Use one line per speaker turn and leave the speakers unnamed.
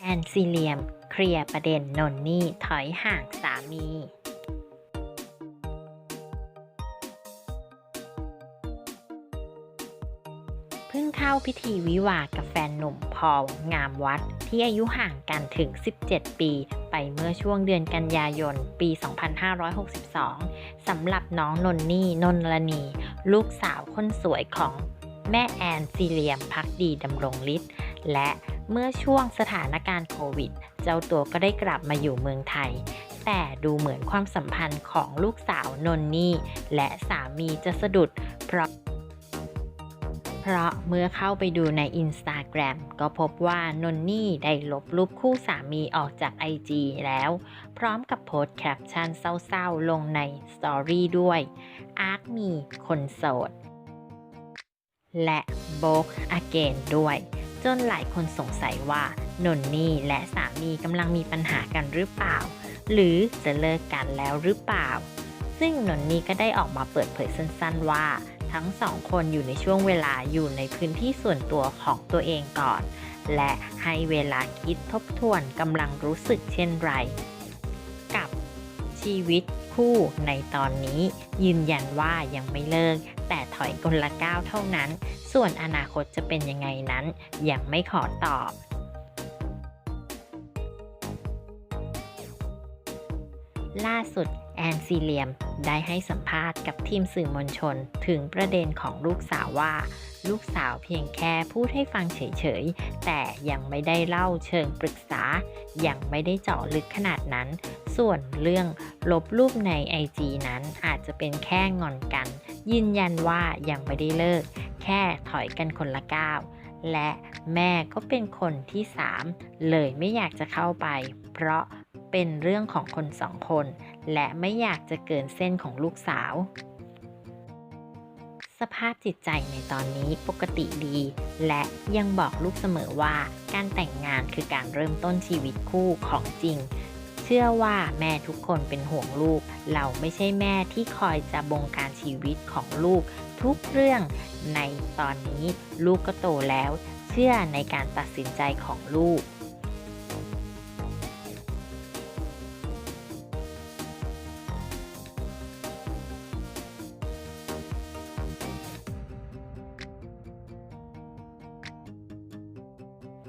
แอนซิเลียม เคลียร์ประเด็นนนนี่ถอยห่างสามีเพิ่งเข้าพิธีวิวากับแฟนหนุ่มพอลงามวัด ที่อายุห่างกันถึง 17 ปี ไปเมื่อช่วงเดือนกันยายน ปี 2562 สำหรับน้องนนนี่นนลนีลูกสาวคนสวยของแม่แอนซีเลียมพักดีดำรงฤทธิ์และ เมื่อช่วงสถานการณ์โควิด เจ้าตัวก็ได้กลับมาอยู่เมืองไทย แต่ดูเหมือนความสัมพันธ์ของลูกสาวนนนี่ และสามีจะสะดุด เพราะ เพราะเมื่อเข้าไปดูใน Instagram ก็พบว่านนนี่ได้ลบรูปคู่สามีออกจาก IG แล้ว พร้อมกับโพสต์แคปชั่นเศร้าๆ ลงในสตอรี่ด้วย อาร์คมีคนโสด และโบกอเกนด้วย จนหลายคนสงสัยว่านนนี่และสามีกำลังมีปัญหากันหรือเปล่า หรือจะเลิกกันแล้วหรือเปล่า ซึ่งนนนี่ก็ได้ออกมาเปิดเผยสั้นๆว่า ทั้งสองคนอยู่ในช่วงเวลาอยู่ในพื้นที่ส่วนตัวของตัวเองก่อน และให้เวลาคิดทบทวนกำลังรู้สึกเช่นไร ชีวิตคู่ในตอนนี้ยืนยันว่ายังไม่เลิก แต่ถอยคนละก้าวเท่านั้น ส่วนอนาคตจะเป็นยังไงนั้น ยังไม่ขอตอบล่าสุด แอนซีเลียม ได้ให้สัมภาษณ์กับทีมสื่อมวลชน ถึงประเด็นของลูกสาวว่า ลูกสาวเพียงแค่พูดให้ฟังเฉยๆ แต่ยังไม่ได้เล่าเชิงปรึกษา ยังไม่ได้เจาะลึกขนาดนั้น ส่วนเรื่องลบรูปใน IG นั้นอาจจะเป็นแค่งอนกัน ยืนยันว่ายังไม่ได้เลิก แค่ถอยกันคนละก้าวและแม่ก็เป็นคนที่สามเลยไม่อยากจะเข้าไป เพราะ เป็นเรื่องของคนสองคน และไม่อยากจะเกินเส้นของลูกสาว สภาพจิตใจในตอนนี้ปกติดี และยังบอกลูกเสมอว่าการแต่งงานคือการเริ่มต้นชีวิตคู่ของจริง เชื่อว่าแม่ทุกคนเป็นห่วงลูก เราไม่ใช่แม่ที่คอยจะบงการชีวิตของลูก ทุกเรื่องในตอนนี้ลูกก็โตแล้ว เชื่อในการตัดสินใจของลูก